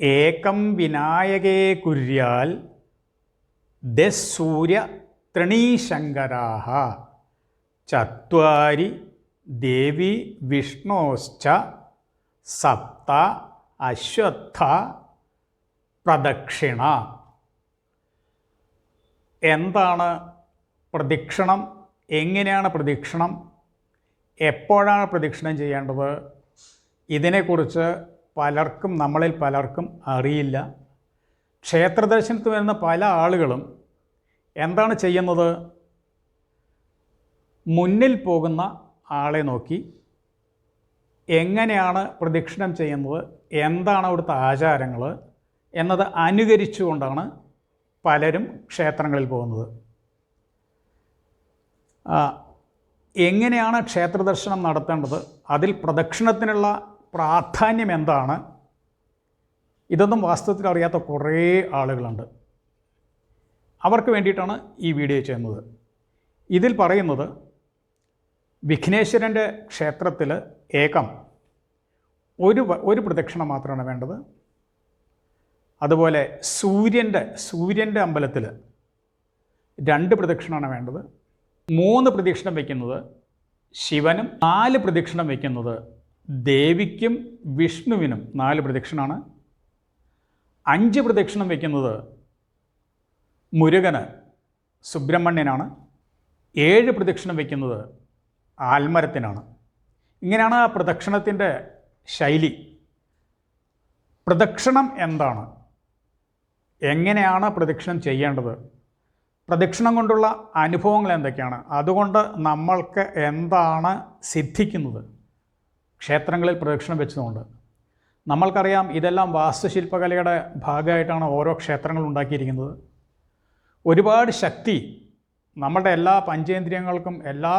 ഏകം വിനായകേ കുര്യാൽ ദസൂര്യ തൃണീശങ്കരാഹ ചത്വാരി ദേവി വിഷ്ണോശ്ച സപ്ത അശ്വത്ഥ പ്രദക്ഷിണ. എന്താണ് പ്രദക്ഷിണം? എങ്ങനെയാണ് പ്രദക്ഷിണം? എപ്പോഴാണ് പ്രദക്ഷിണം ചെയ്യേണ്ടത്? ഇതിനെക്കുറിച്ച് പലർക്കും നമ്മളിൽ പലർക്കും അറിയില്ല. ക്ഷേത്രദർശനത്തിന് വരുന്ന പല ആളുകളും എന്താണ് ചെയ്യുന്നത്? മുന്നിൽ പോകുന്ന ആളെ നോക്കി എങ്ങനെയാണ് പ്രദക്ഷിണം ചെയ്യുന്നത്? എന്താണ് അവിടുത്തെ ആചാരങ്ങൾ? എന്നത് അനുകരിച്ചുകൊണ്ടാണ് പലരും ക്ഷേത്രങ്ങളിൽ പോകുന്നത്. എങ്ങനെയാണ് ക്ഷേത്രദർശനം നടത്തേണ്ടത്? അതിൽ പ്രദക്ഷിണത്തിനുള്ള പ്രാധാന്യം എന്താണ്? ഇതൊന്നും വാസ്തവത്തിൽ അറിയാത്ത കുറേ ആളുകളുണ്ട്. അവർക്ക് വേണ്ടിയിട്ടാണ് ഈ വീഡിയോ ചെയ്യുന്നത്. ഇതിൽ പറയുന്നത് വിഘ്നേശ്വരന്റെ ക്ഷേത്രത്തിൽ ഏകം ഒരു ഒരു പ്രദക്ഷിണം മാത്രമാണ് വേണ്ടത്. അതുപോലെ സൂര്യന്റെ സൂര്യന്റെ അമ്പലത്തിൽ രണ്ട് പ്രദക്ഷിണമാണ് വേണ്ടത്. മൂന്ന് പ്രദക്ഷിണം വയ്ക്കുന്നത് ശിവനും നാല് പ്രദക്ഷിണം വയ്ക്കുന്നത് ദേവിക്കും വിഷ്ണുവിനും നാല് പ്രദക്ഷിണമാണ് അഞ്ച് പ്രദക്ഷിണം വയ്ക്കുന്നത് മുരുകന് സുബ്രഹ്മണ്യനാണ്. ഏഴ് പ്രദക്ഷിണം വയ്ക്കുന്നത് ആൽമരത്തിനാണ്. ഇങ്ങനെയാണ് ആ പ്രദക്ഷിണത്തിന്റെ ശൈലി. പ്രദക്ഷിണം എന്താണ്? എങ്ങനെയാണ് പ്രദക്ഷിണം ചെയ്യേണ്ടത്? പ്രദക്ഷിണം കൊണ്ടുള്ള അനുഭവങ്ങൾ എന്തൊക്കെയാണ്? അതുകൊണ്ട് നമ്മൾക്ക് എന്താണ് സിദ്ധിക്കുന്നത്? ക്ഷേത്രങ്ങളിൽ പ്രദക്ഷിണം വെച്ചതുകൊണ്ട്. നമ്മൾക്കറിയാം ഇതെല്ലാം വാസ്തുശില്പകലയുടെ ഭാഗമായിട്ടാണ് ഓരോ ക്ഷേത്രങ്ങൾ ഉണ്ടാക്കിയിരിക്കുന്നത്. ഒരുപാട് ശക്തി നമ്മളുടെ എല്ലാ പഞ്ചേന്ദ്രിയങ്ങൾക്കും എല്ലാ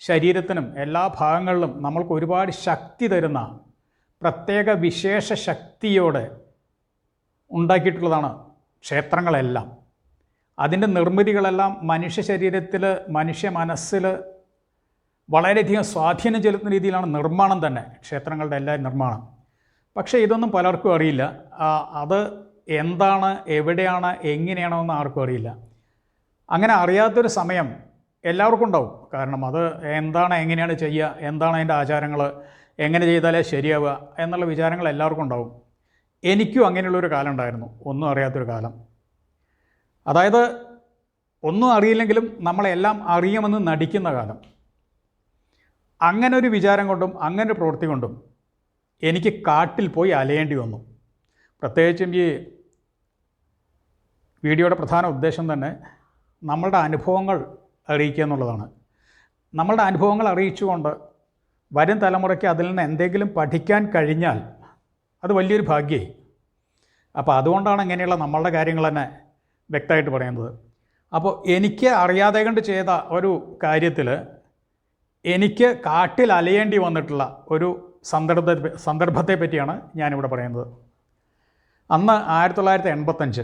ശരീരത്തിനും എല്ലാ ഭാഗങ്ങളിലും നമ്മൾക്ക് ഒരുപാട് ശക്തി തരുന്ന പ്രത്യേക വിശേഷ ശക്തിയോടെ ഉണ്ടാക്കിയിട്ടുള്ളതാണ് ക്ഷേത്രങ്ങളെല്ലാം. അതിന്റെ നിർമ്മിതികളെല്ലാം മനുഷ്യ ശരീരത്തിൽ മനുഷ്യ മനസ്സിൽ വളരെയധികം സ്വാധീനം ചെലുത്തുന്ന രീതിയിലാണ് നിർമ്മാണം തന്നെ ക്ഷേത്രങ്ങളുടെ എല്ലാ നിർമ്മാണം. പക്ഷേ ഇതൊന്നും പലർക്കും അറിയില്ല. അത് എന്താണ് എവിടെയാണ് എങ്ങനെയാണോ എന്ന് ആർക്കും അറിയില്ല. അങ്ങനെ അറിയാത്തൊരു സമയം എല്ലാവർക്കും ഉണ്ടാവും. കാരണം അത് എന്താണ് എങ്ങനെയാണ് ചെയ്യുക എന്താണ് അതിന്റെ ആചാരങ്ങൾ എങ്ങനെ ചെയ്താലേ ശരിയാവുക എന്നുള്ള വിചാരങ്ങൾ എല്ലാവർക്കും ഉണ്ടാവും. എനിക്കും അങ്ങനെയുള്ളൊരു കാലം ഉണ്ടായിരുന്നു ഒന്നും അറിയാത്തൊരു കാലം. അതായത് ഒന്നും അറിയില്ലെങ്കിലും നമ്മളെല്ലാം അറിയുമെന്ന് നടിക്കുന്ന കാലം. അങ്ങനെ ഒരു വിചാരം കൊണ്ടും അങ്ങനെ ഒരു പ്രവൃത്തി കൊണ്ടും എനിക്ക് കാട്ടിൽ പോയി അലയേണ്ടി വന്നു. പ്രത്യേകിച്ചും ഈ വീഡിയോയുടെ പ്രധാന ഉദ്ദേശം തന്നെ നമ്മളുടെ അനുഭവങ്ങൾ അറിയിക്കുക എന്നുള്ളതാണ്. നമ്മളുടെ അനുഭവങ്ങൾ അറിയിച്ചുകൊണ്ട് വരും തലമുറയ്ക്ക് അതിൽ നിന്ന് എന്തെങ്കിലും പഠിക്കാൻ കഴിഞ്ഞാൽ അത് വലിയൊരു ഭാഗ്യമായി. അപ്പോൾ അതുകൊണ്ടാണ് ഇങ്ങനെയുള്ള നമ്മളുടെ കാര്യങ്ങൾ തന്നെ വ്യക്തമായിട്ട് പറയുന്നത്. അപ്പോൾ എനിക്ക് അറിയാതെ കൊണ്ട് ചെയ്ത ഒരു കാര്യത്തിൽ എനിക്ക് കാട്ടിൽ അലയേണ്ടി വന്നിട്ടുള്ള ഒരു സന്ദർഭ സന്ദർഭത്തെ പറ്റിയാണ് ഞാനിവിടെ പറയുന്നത്. അന്ന് ആയിരത്തി തൊള്ളായിരത്തി എൺപത്തഞ്ച്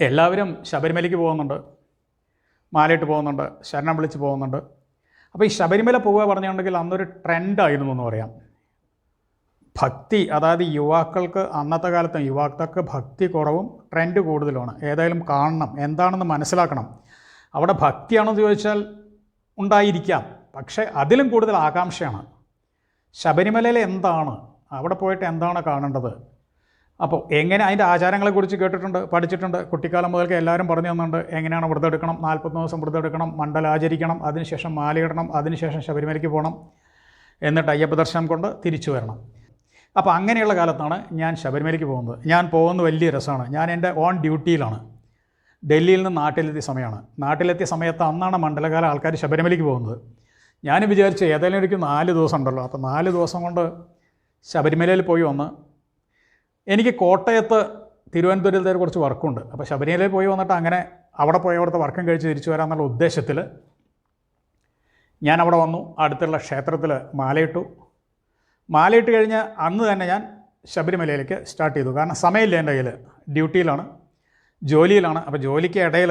എല്ലാവരും ശബരിമലയ്ക്ക് പോകുന്നുണ്ട്. മാലയിട്ട് പോകുന്നുണ്ട്. ശരണം വിളിച്ച് പോകുന്നുണ്ട്. അപ്പോൾ ഈ ശബരിമല പോവുക പറഞ്ഞിട്ടുണ്ടെങ്കിൽ അന്നൊരു ട്രെൻഡായിരുന്നു എന്ന് പറയാം. ഭക്തി അതായത് യുവാക്കൾക്ക് അന്നത്തെ കാലത്ത് യുവാക്കൾക്ക് ഭക്തി കുറവും ട്രെൻഡ് കൂടുതലുമാണ്. ഏതായാലും കാണണം എന്താണെന്ന് മനസ്സിലാക്കണം. അവിടെ ഭക്തിയാണെന്ന് ചോദിച്ചാൽ ഉണ്ടായിരിക്കാം. പക്ഷേ അതിലും കൂടുതൽ ആകാംക്ഷയാണ്. ശബരിമലയിൽ എന്താണ്? അവിടെ പോയിട്ട് എന്താണ് കാണേണ്ടത്? അപ്പോൾ എങ്ങനെ അതിന്റെ ആചാരങ്ങളെക്കുറിച്ച് കേട്ടിട്ടുണ്ട് പഠിച്ചിട്ടുണ്ട്? കുട്ടിക്കാലം മുതൽക്ക് എല്ലാവരും പറഞ്ഞു തന്നുണ്ട് എങ്ങനെയാണ് വ്രതം എടുക്കണം നാൽപ്പത്തൊന്ന് ദിവസം വ്രതം എടുക്കണം മണ്ഡലാചരിക്കണം അതിനുശേഷം മാലയിടണം അതിനുശേഷം ശബരിമലയ്ക്ക് പോകണം എന്നിട്ട് അയ്യപ്പ ദർശനം കൊണ്ട് തിരിച്ചു വരണം. അപ്പോൾ അങ്ങനെയുള്ള കാലത്താണ് ഞാൻ ശബരിമലയ്ക്ക് പോകുന്നത്. ഞാൻ പോകുന്നത് വലിയ രസമാണ്. ഞാൻ എന്റെ ഓൺ ഡ്യൂട്ടിയിലാണ്. ഡൽഹിയിൽ നിന്ന് നാട്ടിലെത്തിയ സമയമാണ്. നാട്ടിലെത്തിയ സമയത്ത് അന്നാണ് മണ്ഡലകാല ആൾക്കാർ ശബരിമലയ്ക്ക് പോകുന്നത്. ഞാൻ വിചാരിച്ചു ഏതായാലും എനിക്ക് നാല് ദിവസം ഉണ്ടല്ലോ. അപ്പോൾ നാല് ദിവസം കൊണ്ട് ശബരിമലയിൽ പോയി വന്ന് എനിക്ക് കോട്ടയത്ത് തിരുവനന്തപുരത്തേക്ക് കുറച്ച് വർക്കുണ്ട്. അപ്പോൾ ശബരിമലയിൽ പോയി വന്നിട്ട് അങ്ങനെ അവിടെ പോയി അവിടുത്തെ വർക്കും കഴിച്ച് തിരിച്ചു വരാമെന്നുള്ള ഉദ്ദേശത്തിൽ ഞാൻ അവിടെ വന്നു. അടുത്തുള്ള ക്ഷേത്രത്തിൽ മാലയിട്ടു. മാലയിട്ട് കഴിഞ്ഞ് അന്ന് തന്നെ ഞാൻ ശബരിമലയിലേക്ക് സ്റ്റാർട്ട് ചെയ്തു. കാരണം സമയമില്ല എന്റെ കയ്യിൽ ഡ്യൂട്ടിയിലാണ്. ജോലിയിലാണ്. അപ്പോൾ ജോലിക്ക് ഇടയിൽ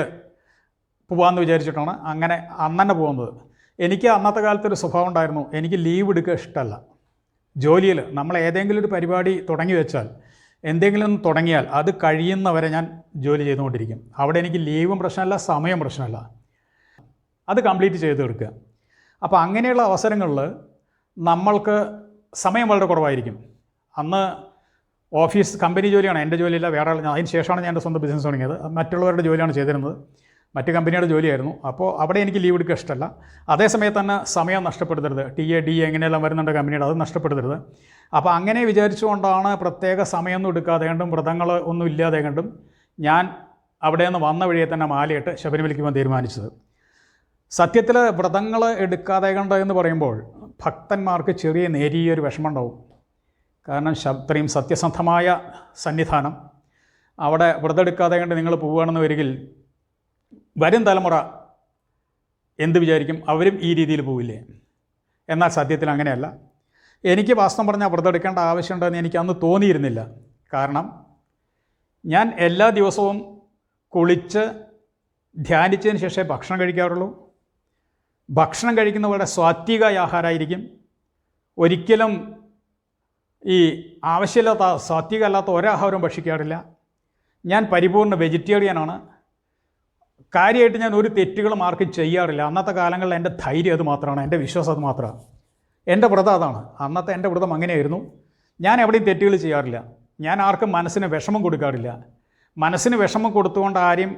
പോകാമെന്ന് വിചാരിച്ചിട്ടാണ് അങ്ങനെ അന്ന് തന്നെ പോകുന്നത്. എനിക്ക് അന്നത്തെ കാലത്തൊരു സ്വഭാവം ഉണ്ടായിരുന്നു. എനിക്ക് ലീവ് എടുക്കുക ഇഷ്ടമല്ല. ജോലിയിൽ നമ്മൾ ഏതെങ്കിലും ഒരു പരിപാടി തുടങ്ങി വെച്ചാൽ എന്തെങ്കിലും തുടങ്ങിയാൽ അത് കഴിയുന്നവരെ ഞാൻ ജോലി ചെയ്തുകൊണ്ടിരിക്കും. അവിടെ എനിക്ക് ലീവും പ്രശ്നമല്ല സമയം പ്രശ്നമല്ല. അത് കംപ്ലീറ്റ് ചെയ്ത് തീർക്കുക. അപ്പോൾ അങ്ങനെയുള്ള അവസരങ്ങളിൽ നമ്മൾക്ക് സമയം വളരെ കുറവായിരിക്കും. അന്ന് ഓഫീസ് കമ്പനി ജോലിയാണ് എന്റെ ജോലിയില്ല വേറെ ആൾ- അതിന് ശേഷമാണ് ഞാൻ എന്റെ സ്വന്തം ബിസിനസ് തുടങ്ങിയത്. മറ്റുള്ളവരുടെ ജോലിയാണ് ചെയ്തിരുന്നത്. മറ്റ് കമ്പനിയുടെ ജോലിയായിരുന്നു. അപ്പോൾ അവിടെ എനിക്ക് ലീവ് എടുക്കുക ഇഷ്ടമല്ല. അതേസമയത്ത് തന്നെ സമയം നഷ്ടപ്പെടുത്തരുത്. ടി എ ഡി എങ്ങനെയെല്ലാം വരുന്നുണ്ട് കമ്പനിയുടെ അത് നഷ്ടപ്പെടുത്തരുത്. അപ്പോൾ അങ്ങനെ വിചാരിച്ചുകൊണ്ടാണ് പ്രത്യേക സമയമൊന്നും എടുക്കാതെ കണ്ടും വ്രതങ്ങൾ ഒന്നും ഇല്ലാതെ കണ്ടും ഞാൻ അവിടെ നിന്ന് വന്ന വഴിയെ തന്നെ മാലയിട്ട് ശബരിമലയ്ക്ക് പോകാൻ തീരുമാനിച്ചത്. സത്യത്തിൽ വ്രതങ്ങൾ എടുക്കാതെ കണ്ട് എന്ന് പറയുമ്പോൾ ഭക്തന്മാർക്ക് ചെറിയ നേരിയൊരു വിഷമമുണ്ടാവും കാരണം അത്രയും സത്യസന്ധമായ സന്നിധാനം അവിടെ വ്രതെടുക്കാതെ കണ്ട് നിങ്ങൾ പോവുകയാണെന്ന് വരികിൽ വരും തലമുറ എന്ത് വിചാരിക്കും? അവരും ഈ രീതിയിൽ പോവില്ലേ? എന്നാൽ സത്യത്തിൽ അങ്ങനെയല്ല. എനിക്ക് വാസ്തവം പറഞ്ഞാൽ വ്രതെടുക്കേണ്ട ആവശ്യമുണ്ടെന്ന് എനിക്ക് അന്ന് തോന്നിയിരുന്നില്ല. കാരണം ഞാൻ എല്ലാ ദിവസവും കുളിച്ച് ധ്യാനിച്ചതിന് ശേഷമേ ഭക്ഷണം കഴിക്കാറുള്ളൂ. ഭക്ഷണം കഴിക്കുന്നവരുടെ സാത്വിക ആഹാരമായിരിക്കും. ഒരിക്കലും ഈ ആവശ്യമില്ലാത്ത സാത്വികമല്ലാത്ത ഒരാഹാരവും ഭക്ഷിക്കാറില്ല. ഞാൻ പരിപൂർണ വെജിറ്റേറിയനാണ് കാര്യമായിട്ട് ഞാൻ ഒരു തെറ്റുകളും ആർക്കും ചെയ്യാറില്ല. അന്നത്തെ കാലങ്ങളിൽ എന്റെ ധൈര്യം അത് മാത്രമാണ് എന്റെ വിശ്വാസം അത് മാത്രമാണ്. എന്റെ വ്രതം അതാണ്. അന്നത്തെ എന്റെ വ്രതം അങ്ങനെയായിരുന്നു. ഞാൻ എവിടെയും തെറ്റുകൾ ചെയ്യാറില്ല. ഞാൻ ആർക്കും മനസ്സിന് വിഷമം കൊടുക്കാറില്ല. മനസ്സിന് വിഷമം കൊടുത്തുകൊണ്ട് ആരെയും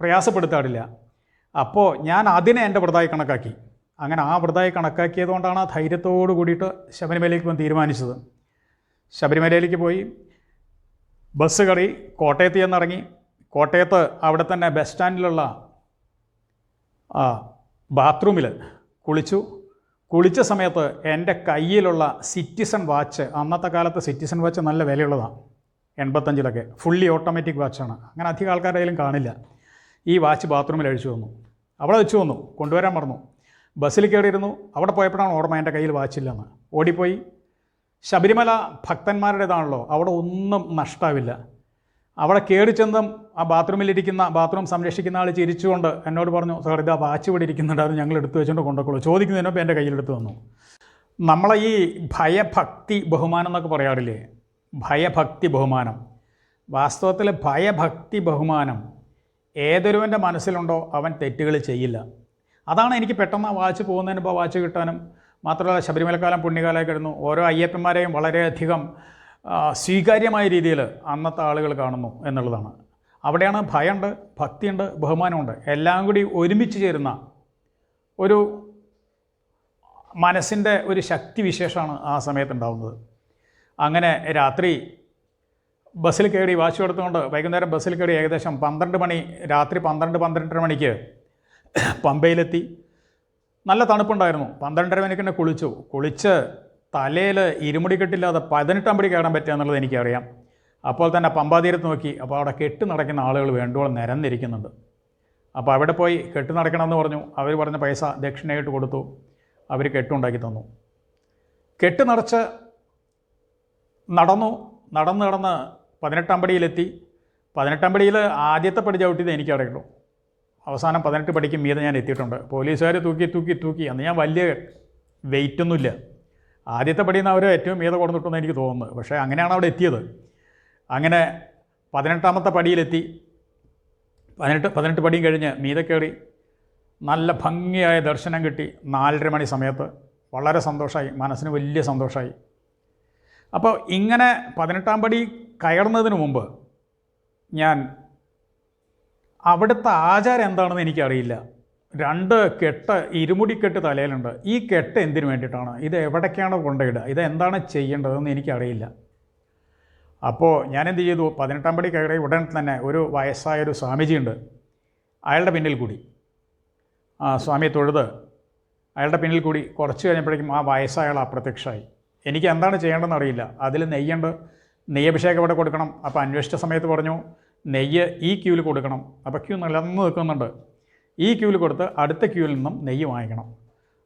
പ്രയാസപ്പെടുത്താറില്ല. അപ്പോൾ ഞാൻ അതിനെ എന്റെ വ്രതമായി കണക്കാക്കി. അങ്ങനെ ആ വ്രതമായി കണക്കാക്കിയതുകൊണ്ടാണ് ആ ധൈര്യത്തോടു കൂടിയിട്ട് ശബരിമലയ്ക്ക് തീരുമാനിച്ചത്. ശബരിമലയിലേക്ക് പോയി. ബസ് കയറി കോട്ടയത്ത് ചെന്നിറങ്ങി. കോട്ടയത്ത് അവിടെ തന്നെ ബസ് സ്റ്റാൻഡിലുള്ള ബാത്റൂമിൽ കുളിച്ചു. കുളിച്ച സമയത്ത് എന്റെ കയ്യിലുള്ള സിറ്റിസൺ വാച്ച് അന്നത്തെ കാലത്ത് സിറ്റിസൺ വാച്ച് നല്ല വിലയുള്ളതാണ് എൺപത്തഞ്ചിലൊക്കെ. ഫുള്ളി ഓട്ടോമാറ്റിക് വാച്ചാണ് അങ്ങനെ അധികം ആൾക്കാരുടെ കാണില്ല. ഈ വാച്ച് ബാത്റൂമിൽ അഴിച്ചു വന്നു. അവിടെ വെച്ചു വന്നു. കൊണ്ടുവരാൻ മറന്നു. ബസ്സിൽ കയറിയിരുന്നു. അവിടെ പോയപ്പോഴാണ് ഓർമ്മ എന്റെ കയ്യിൽ വാച്ചില്ലെന്ന് ഓടിപ്പോയി. ശബരിമല ഭക്തന്മാരുടേതാണല്ലോ. അവിടെ ഒന്നും നഷ്ടാവില്ല. അവിടെ കയറി ചെന്നും ആ ബാത്റൂമിലിരിക്കുന്ന ബാത്റൂം സംരക്ഷിക്കുന്ന ആൾ ചിരിച്ചുകൊണ്ട് എന്നോട് പറഞ്ഞു സാർ ഇതാ വാച്ച് ഇവിടെ ഇരിക്കുന്നുണ്ടായിരുന്നു ഞങ്ങൾ എടുത്തു വെച്ചുകൊണ്ട് കൊണ്ടുപോകുള്ളൂ ചോദിക്കുന്നതിനൊപ്പം എന്റെ കയ്യിലെടുത്ത് തന്നു. നമ്മളെ ഈ ഭയഭക്തി ബഹുമാനം എന്നൊക്കെ പറയാറില്ലേ? ഭയഭക്തി ബഹുമാനം. വാസ്തവത്തിൽ ഭയഭക്തി ബഹുമാനം ഏതൊരുവന്റെ മനസ്സിലുണ്ടോ അവൻ തെറ്റുകൾ ചെയ്യില്ല. അതാണ് എനിക്ക് പെട്ടെന്ന് ആ വാച്ച് പോകുന്നതിന് ഇപ്പോൾ വാച്ച് കിട്ടാനും മാത്രമല്ല ശബരിമലക്കാലം പുണ്യകാലമായി കിടന്നു. ഓരോ അയ്യപ്പന്മാരെയും വളരെയധികം സ്വീകാര്യമായ രീതിയിൽ അന്നത്തെ ആളുകൾ കാണുന്നു എന്നുള്ളതാണ്. അവിടെയാണ് ഭയമുണ്ട് ഭക്തിയുണ്ട് ബഹുമാനമുണ്ട്. എല്ലാം കൂടി ഒരുമിച്ച് ചേരുന്ന ഒരു മനസ്സിന്റെ ഒരു ശക്തി വിശേഷമാണ് ആ സമയത്ത് ഉണ്ടാകുന്നത് അങ്ങനെ രാത്രി ബസ്സിൽ കയറി വാശി എടുത്തുകൊണ്ട് വൈകുന്നേരം ബസ്സിൽ കയറി ഏകദേശം പന്ത്രണ്ട് മണി രാത്രി പന്ത്രണ്ട് പന്ത്രണ്ടര മണിക്ക് പമ്പയിലെത്തി. നല്ല തണുപ്പുണ്ടായിരുന്നു. പന്ത്രണ്ടര മണിക്ക് തന്നെ കുളിച്ചു. കുളിച്ച് തലയിൽ ഇരുമുടി കെട്ടില്ലാതെ പതിനെട്ടാം പടി കയറാൻ പറ്റുക എന്നുള്ളത് എനിക്കറിയാം. അപ്പോൾ തന്നെ പമ്പാതീരത്ത് നോക്കി. അപ്പോൾ അവിടെ കെട്ട് നടക്കുന്ന ആളുകൾ വേണ്ടോളം നിരന്നിരിക്കുന്നുണ്ട്. അപ്പോൾ അവിടെ പോയി കെട്ട് നടക്കണമെന്ന് പറഞ്ഞു. അവർ പറഞ്ഞ പൈസ ദക്ഷിണയായിട്ട് കൊടുത്തു. അവർ കെട്ടുണ്ടാക്കി തന്നു. കെട്ട് നിറച്ച് നടന്നു. നടന്ന് നടന്ന് പതിനെട്ടാം പടിയിലെത്തി പതിനെട്ടാം പടിയിൽ ആദ്യത്തെ പടി ചവിട്ടിയത് എനിക്കറിയുള്ളൂ അവസാനം പതിനെട്ട് പടിക്ക് മീതെ ഞാൻ എത്തിയിട്ടുണ്ട്. പോലീസുകാർ തൂക്കി തൂക്കി തൂക്കി. അന്ന് ഞാൻ വലിയ വെയിറ്റൊന്നുമില്ല ആദ്യത്തെ പടിയിൽ നിന്ന് അവർ ഏറ്റവും മീതെ കൊടുത്തിട്ടെന്ന് എനിക്ക് തോന്നുന്നത് പക്ഷേ അങ്ങനെയാണ് അവിടെ എത്തിയത്. അങ്ങനെ പതിനെട്ടാമത്തെ പടിയിലെത്തി. പതിനെട്ട് പതിനെട്ട് പടിയും കഴിഞ്ഞ് മീതെ കയറി നല്ല ഭംഗിയായ ദർശനം കിട്ടി. നാലര മണി സമയത്ത്. വളരെ സന്തോഷമായി മനസ്സിന് വലിയ സന്തോഷമായി അപ്പോൾ ഇങ്ങനെ പതിനെട്ടാം പടി കയറുന്നതിന് മുമ്പ് ഞാൻ അവിടുത്തെ ആചാരം എന്താണെന്ന് എനിക്കറിയില്ല. രണ്ട് കെട്ട് ഇരുമുടിക്കെട്ട് തലയിലുണ്ട്. ഈ കെട്ട് എന്തിനു വേണ്ടിയിട്ടാണ്? ഇത് എവിടേക്കാണ് കൊണ്ടുപോയിടുക. ഇത് എന്താണ് ചെയ്യേണ്ടതെന്ന് എനിക്കറിയില്ല. അപ്പോൾ ഞാൻ എന്ത് ചെയ്തു? പതിനെട്ടാം പടി കയറി ഉടൻ തന്നെ ഒരു വയസ്സായൊരു സ്വാമിജിയുണ്ട്. അയാളുടെ പിന്നിൽ കൂടി. ആ സ്വാമിയെ തൊഴുത് അയാളുടെ പിന്നിൽ കൂടി കുറച്ച് കഴിഞ്ഞപ്പോഴേക്കും ആ വയസ്സായ ആൾ അപ്രത്യക്ഷമായി എനിക്ക് എന്താണ് ചെയ്യേണ്ടതെന്ന് അറിയില്ല. അതിൽ നെയ്യുണ്ട്. നെയ്യഭിഷേകം ഇവിടെ കൊടുക്കണം. അപ്പോൾ അന്വേഷിച്ച സമയത്ത് പറഞ്ഞു നെയ്യ് ഈ ക്യൂവിൽ കൊടുക്കണം. അപ്പോൾ ക്യൂ നിലനിന്ന് നിൽക്കുന്നുണ്ട്. ഈ ക്യൂവിൽ കൊടുത്ത് അടുത്ത ക്യൂവിൽ നിന്നും നെയ്യ് വാങ്ങിക്കണം.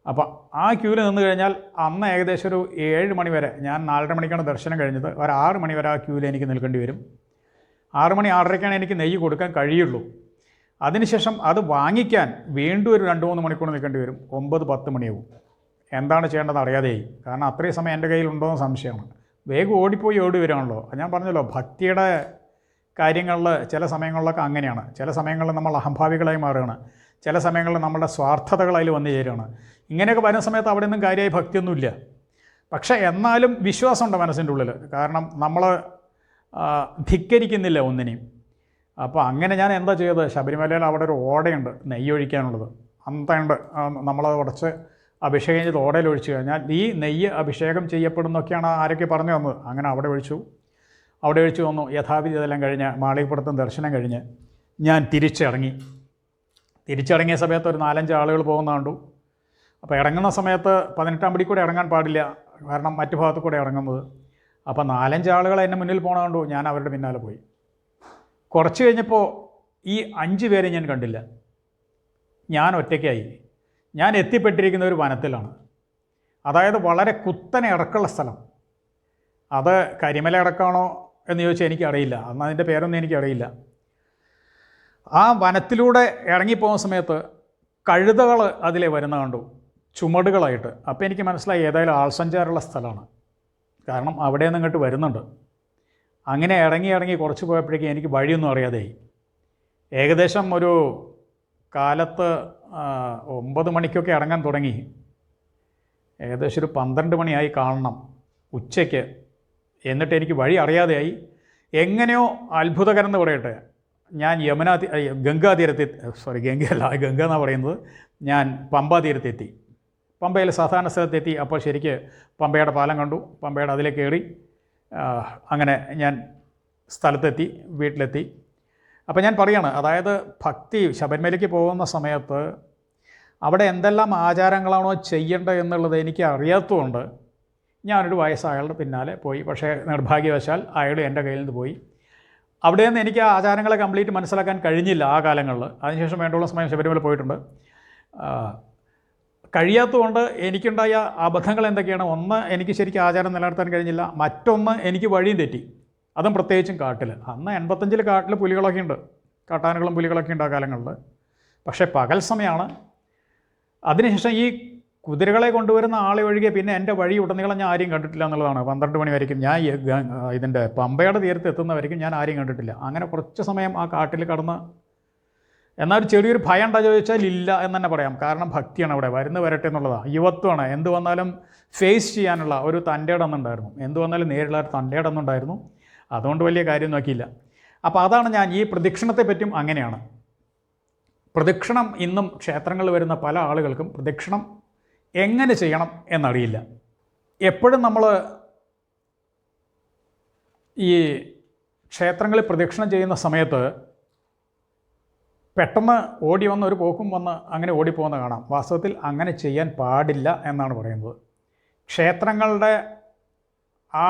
അപ്പോൾ ആ ക്യൂവിൽ നിന്ന് കഴിഞ്ഞാൽ അന്ന് ഏകദേശം ഒരു ഏഴ് മണി വരെ ഞാൻ നാലര മണിക്കാണ് ദർശനം കഴിഞ്ഞത്. ഒരു ആറ് മണി വരെ ആ ക്യൂവിൽ എനിക്ക് നിൽക്കേണ്ടി വരും. ആറ് മണി ആറരയ്ക്കാണ് എനിക്ക് നെയ്യ് കൊടുക്കാൻ കഴിയുള്ളൂ. അതിനുശേഷം അത് വാങ്ങിക്കാൻ വീണ്ടും ഒരു രണ്ട് മൂന്ന് മണിക്കൂർ നിൽക്കേണ്ടി വരും. ഒമ്പത് പത്ത് മണിയാവും. എന്താണ് ചെയ്യേണ്ടത് അറിയാതെയായി. കാരണം അത്രയും സമയം എന്റെ കയ്യിൽ ഉണ്ടോ എന്ന് സംശയമാണ്. വേഗം ഓടിപ്പോയി ഓടി വരികയാണല്ലോ. ഞാൻ പറഞ്ഞല്ലോ ഭക്തിയുടെ കാര്യങ്ങളിൽ ചില സമയങ്ങളിലൊക്കെ അങ്ങനെയാണ്. ചില സമയങ്ങളിൽ നമ്മൾ അഹംഭാവികളായി മാറുകയാണ്. ചില സമയങ്ങളിൽ നമ്മളുടെ സ്വാർത്ഥതകൾ അതിൽ വന്നു ചേരുകയാണ്. ഇങ്ങനെയൊക്കെ വരുന്ന സമയത്ത് അവിടെ ഒന്നും കാര്യമായി ഭക്തിയൊന്നുമില്ല. പക്ഷേ എന്നാലും വിശ്വാസമുണ്ട് മനസ്സിന്റെ ഉള്ളിൽ. കാരണം നമ്മൾ ധിക്കരിക്കുന്നില്ല ഒന്നിനെയും. അപ്പോൾ അങ്ങനെ ഞാൻ എന്താ ചെയ്തത്? ശബരിമലയിൽ അവിടെ ഒരു ഓടയുണ്ട് നെയ്യൊഴിക്കാനുള്ളത് അന്തയുണ്ട് നമ്മളത് ഉടച്ച് അഭിഷേകം ചെയ്ത് ഓടയിൽ ഒഴിച്ചു കഴിഞ്ഞാൽ ഈ നെയ്യ് അഭിഷേകം ചെയ്യപ്പെടുന്നൊക്കെയാണ് ആരൊക്കെ പറഞ്ഞു തന്നത്? അങ്ങനെ അവിടെ ഒഴിച്ചു. അവിടെ ഒഴിച്ചു വന്നു. യഥാവിധി ഇതെല്ലാം കഴിഞ്ഞ് മാളികപ്പുറത്തും ദർശനം കഴിഞ്ഞ് ഞാൻ തിരിച്ചിറങ്ങി. തിരിച്ചിറങ്ങിയ സമയത്ത് ഒരു നാലഞ്ച് ആളുകൾ പോകുന്ന കണ്ടു. അപ്പോൾ ഇറങ്ങുന്ന സമയത്ത് പതിനെട്ടാം പടി കൂടെ ഇറങ്ങാൻ പാടില്ല. കാരണം മറ്റു ഭാഗത്തു കൂടെ ഇറങ്ങുന്നത്. അപ്പോൾ നാലഞ്ച് ആളുകൾ എന്റെ മുന്നിൽ പോകണ കണ്ടു. ഞാൻ അവരുടെ പിന്നാലെ പോയി. കുറച്ച് കഴിഞ്ഞപ്പോൾ ഈ അഞ്ച് പേരെ ഞാൻ കണ്ടില്ല. ഞാൻ ഒറ്റയ്ക്കായി. ഞാൻ എത്തിപ്പെട്ടിരിക്കുന്ന ഒരു വനത്തിലാണ്. അതായത് വളരെ കുത്തനെ ഇറക്കുള്ള സ്ഥലം. അത് കരിമല ഇറക്കാണോ എന്ന് ചോദിച്ചാൽ എനിക്കറിയില്ല. അന്ന് അതിന്റെ പേരൊന്നും എനിക്കറിയില്ല. ആ വനത്തിലൂടെ ഇറങ്ങിപ്പോകുന്ന സമയത്ത് കഴുതകൾ അതിലെ വരുന്ന കണ്ടു. ചുമടുകളായിട്ട്. അപ്പോൾ എനിക്ക് മനസ്സിലായി ഏതായാലും ആൾസഞ്ചാരമുള്ള സ്ഥലമാണ്. കാരണം അവിടെ നിന്ന് ഇങ്ങോട്ട് വരുന്നുണ്ട്. അങ്ങനെ ഇറങ്ങി ഇറങ്ങി കുറച്ച് പോയപ്പോഴേക്കും എനിക്ക് വഴിയൊന്നും അറിയാതെയായി. ഏകദേശം ഒരു കാലത്ത് ഒമ്പത് മണിക്കൊക്കെ ഇറങ്ങാൻ തുടങ്ങി. ഏകദേശം ഒരു പന്ത്രണ്ട് മണിയായി കാണണം. ഉച്ചയ്ക്ക് എന്നിട്ട് എനിക്ക് വഴി അറിയാതെയായി. എങ്ങനെയോ അത്ഭുതകരം എന്ന് പറയട്ടെ. ഞാൻ യമുനാ ഗംഗാതീരത്തെ സോറി ഗംഗാ അല്ല സോറി ഗംഗയല്ല ഗംഗ എന്നാണ് പറയുന്നത്. ഞാൻ പമ്പാതീരത്തെത്തി പമ്പയിൽ സാധാരണ സ്ഥലത്തെത്തി. അപ്പോൾ ശരിക്ക് പമ്പയുടെ പാലം കണ്ടു. പമ്പയുടെ അതിലേ കയറി അങ്ങനെ ഞാൻ സ്ഥലത്തെത്തി വീട്ടിലെത്തി. അപ്പോൾ ഞാൻ പറയാണ് അതായത് ഭക്തി ശബരിമലയ്ക്ക് പോകുന്ന സമയത്ത് അവിടെ എന്തെല്ലാം ആചാരങ്ങളാണോ ചെയ്യേണ്ടത് എന്നുള്ളത് എനിക്ക് അറിയാത്തതുകൊണ്ട് ഞാനൊരു വയസ്സായ അയാളുടെ പിന്നാലെ പോയി. പക്ഷേ നിർഭാഗ്യവശാൽ അയാൾ എന്റെ കയ്യിൽ നിന്ന് പോയി. അവിടെ നിന്ന് എനിക്ക് ആ ആചാരങ്ങളെ കംപ്ലീറ്റ് മനസ്സിലാക്കാൻ കഴിഞ്ഞില്ല ആ കാലങ്ങളിൽ. അതിനുശേഷം വേണ്ടുള്ള സമയം ശബരിമല പോയിട്ടുണ്ട്. കഴിയാത്തതുകൊണ്ട് എനിക്കുണ്ടായ അബദ്ധങ്ങൾ എന്തൊക്കെയാണ്? ഒന്ന് എനിക്ക് ശരിക്കും ആചാരം നിലനിർത്താൻ കഴിഞ്ഞില്ല. മറ്റൊന്ന് എനിക്ക് വഴിയും തെറ്റി. അതും പ്രത്യേകിച്ചും കാട്ടിൽ അന്ന് എൺപത്തഞ്ചിൽ കാട്ടിൽ പുലികളൊക്കെ ഉണ്ട്. കാട്ടാനകളും പുലികളൊക്കെ ഉണ്ട് ആ കാലങ്ങളിൽ. പക്ഷേ പകൽ സമയമാണ്. അതിനുശേഷം ഈ കുതിരകളെ കൊണ്ടുവരുന്ന ആളെ ഒഴികെ പിന്നെ എന്റെ വഴി ഉടനീളം ഞാൻ ആരെയും കണ്ടിട്ടില്ല എന്നുള്ളതാണ്. പന്ത്രണ്ട് മണി വരയ്ക്കും. ഞാൻ ഇതിന്റെ പമ്പയുടെ തീരത്ത് എത്തുന്നവരേക്കും ഞാൻ ആരെയും കണ്ടിട്ടില്ല. അങ്ങനെ കുറച്ച് സമയം ആ കാട്ടിൽ കടന്ന് എന്നാൽ ഒരു ചെറിയൊരു ഭയം ഉണ്ടോ ചോദിച്ചാൽ ഇല്ല എന്ന് തന്നെ പറയാം. കാരണം ഭക്തിയാണ് അവിടെ. വരുന്ന വരട്ടെ എന്നുള്ളതാണ് യുവത്വമാണ്. എന്ത് വന്നാലും ഫേസ് ചെയ്യാനുള്ള ഒരു തന്റെ ഇടന്നുണ്ടായിരുന്നു എന്ത് വന്നാലും നേരിലുള്ള ഒരു തന്റെ ഇടന്നുണ്ടായിരുന്നു അതുകൊണ്ട് വലിയ കാര്യം നോക്കിയില്ല. അപ്പോൾ അതാണ് ഞാൻ ഈ പ്രദക്ഷിണത്തെ പറ്റും അങ്ങനെയാണ്. പ്രദക്ഷിണം ഇന്നും ക്ഷേത്രങ്ങളിൽ വരുന്ന പല ആളുകൾക്കും പ്രദക്ഷിണം എങ്ങനെ ചെയ്യണം എന്നറിയില്ല. എപ്പോഴും നമ്മൾ ഈ ക്ഷേത്രങ്ങളിൽ പ്രദക്ഷിണം ചെയ്യുന്ന സമയത്ത് പെട്ടെന്ന് ഓടി വന്ന് ഒരു പോക്കും വന്ന് അങ്ങനെ ഓടിപ്പോകുന്ന കാണാം. വാസ്തവത്തിൽ അങ്ങനെ ചെയ്യാൻ പാടില്ല എന്നാണ് പറയുന്നത്. ക്ഷേത്രങ്ങളുടെ ആ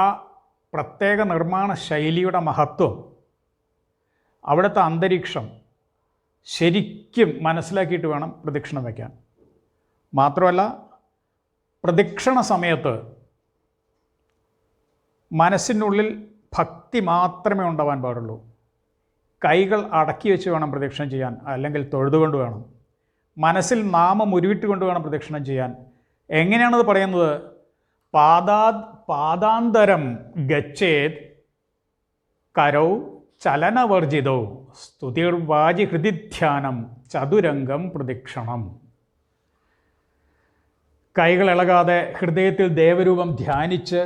പ്രത്യേക നിർമ്മാണ ശൈലിയുടെ മഹത്വം അവിടുത്തെ അന്തരീക്ഷം ശരിക്കും മനസ്സിലാക്കിയിട്ട് വേണം പ്രദക്ഷിണം വയ്ക്കാൻ. മാത്രമല്ല പ്രദക്ഷിണ സമയത്ത് മനസ്സിനുള്ളിൽ ഭക്തി മാത്രമേ ഉണ്ടാവാൻ പാടുള്ളൂ. കൈകൾ അടക്കി വെച്ച് വേണം പ്രദക്ഷിണം ചെയ്യാൻ അല്ലെങ്കിൽ തൊഴുതുകൊണ്ട് വേണം. മനസ്സിൽ നാമം ഉരുവിട്ടുകൊണ്ട് വേണം പ്രദക്ഷിണം ചെയ്യാൻ. എങ്ങനെയാണത് പറയുന്നത്? പാദാ പാദാന്തരം ഗച്ഛേത് കരൗ ചലനവർജിതോ സ്തുതിർവാജി ഹൃദിധ്യാനം ചതുരംഗം പ്രദക്ഷിണം. കൈകൾ ഇളകാതെ ഹൃദയത്തിൽ ദേവരൂപം ധ്യാനിച്ച്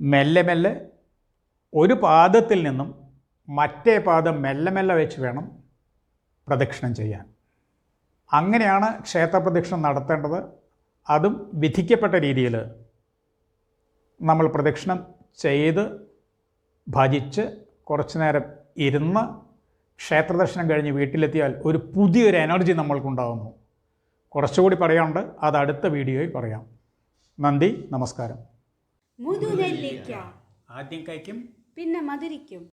മെല്ലെ മെല്ലെ ഒരു പാദത്തിൽ നിന്നും മറ്റേ പാദം മെല്ലെ മെല്ലെ വെച്ച് വേണം പ്രദക്ഷിണം ചെയ്യാൻ. അങ്ങനെയാണ് ക്ഷേത്രപ്രദക്ഷിണം നടത്തേണ്ടത്. അതും വിധിക്കപ്പെട്ട രീതിയിൽ നമ്മൾ പ്രദക്ഷിണം ചെയ്ത് ഭജിച്ച് കുറച്ച് നേരം ഇരുന്ന് ക്ഷേത്രദർശനം കഴിഞ്ഞ് വീട്ടിലെത്തിയാൽ ഒരു പുതിയൊരു എനർജി നമ്മൾക്കുണ്ടാകുന്നു കുറച്ചുകൂടി പറയാനുണ്ട്. അത് അടുത്ത വീഡിയോയിൽ പറയാം. നന്ദി നമസ്കാരം. മുതുനെല്ലിക്ക. ആദ്യം കഴിക്കും. പിന്നെ മധുരിക്കും.